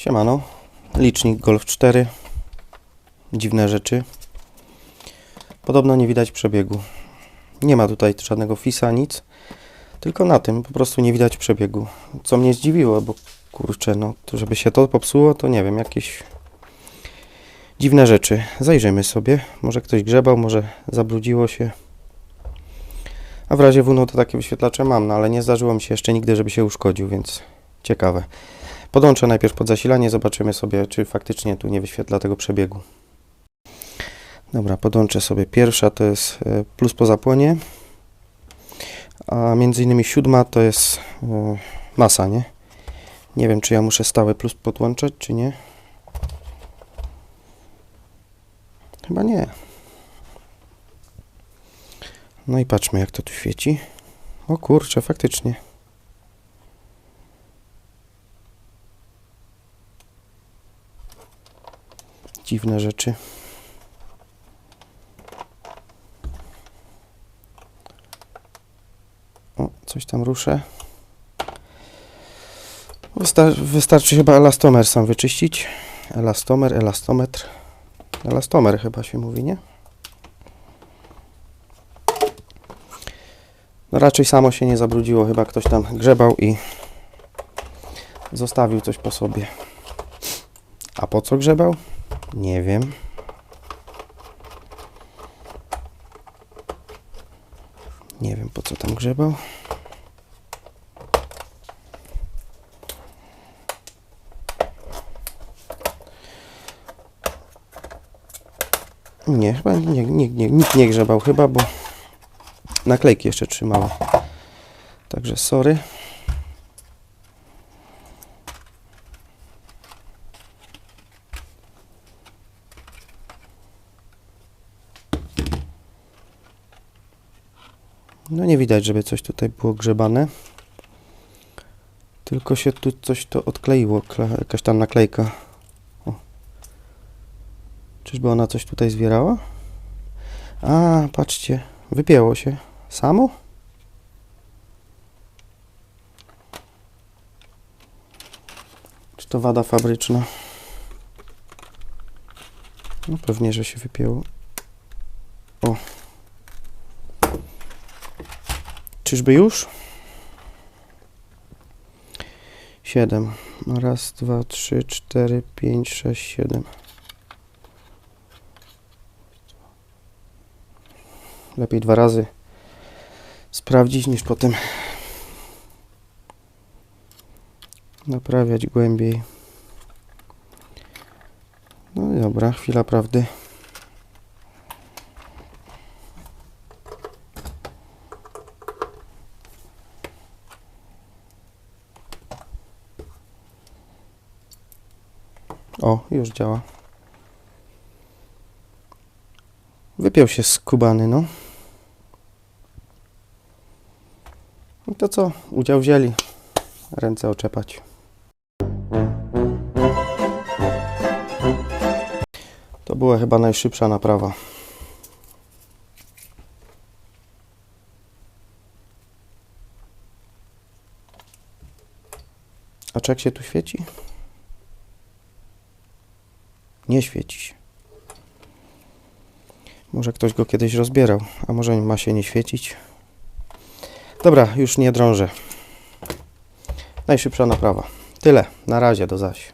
Siemano, licznik Golf 4. Dziwne rzeczy. Podobno nie widać przebiegu. Nie ma tutaj żadnego fisa, nic. Tylko na tym po prostu nie widać przebiegu. Co mnie zdziwiło, bo kurczę, no, to żeby się to popsuło, to nie wiem, jakieś dziwne rzeczy. Zajrzymy sobie. Może ktoś grzebał, może zabrudziło się. A w razie W, no to takie wyświetlacze mam, no ale nie zdarzyło mi się jeszcze nigdy, żeby się uszkodził, więc ciekawe. Podłączę najpierw pod zasilanie, zobaczymy sobie, czy faktycznie tu nie wyświetla tego przebiegu. Dobra, podłączę sobie pierwsza, to jest e, plus po zapłonie, a między innymi siódma to jest e, masa, nie? Nie wiem, czy ja muszę stałe plus podłączać, czy nie. Chyba nie. No i patrzmy, jak to tu świeci. O kurczę, faktycznie. Dziwne rzeczy. O, coś tam ruszę. Wystar wystarczy chyba elastomer sam wyczyścić. Elastomer, elastometr. Elastomer chyba się mówi, nie? No raczej samo się nie zabrudziło, chyba ktoś tam grzebał i zostawił coś po sobie. A po co grzebał? Nie wiem. Nie wiem po co tam grzebał. Nie, chyba nie, nie, nie, nikt nie grzebał chyba, bo naklejki jeszcze trzymały. Także sorry. No nie widać, żeby coś tutaj było grzebane. Tylko się tu coś to odkleiło, kle- jakaś tam naklejka. O. Czyżby ona coś tutaj zwierała? A, patrzcie, wypięło się. Samo? Czy to wada fabryczna? No pewnie, że się wypięło. O. Czyżby już? Siedem. Raz, dwa, trzy, cztery, pięć, sześć, siedem. Lepiej dwa razy sprawdzić niż potem naprawiać głębiej. No i dobra, chwila prawdy. O, już działa. Wypiął się z kubany, no. No to co? Udział wzięli. Ręce oczepać. To była chyba najszybsza naprawa. A czy jak się tu świeci? Nie świeci się. Może ktoś go kiedyś rozbierał, a może ma się nie świecić. Dobra, już nie drążę. Najszybsza naprawa. Tyle. Na razie, do zaś.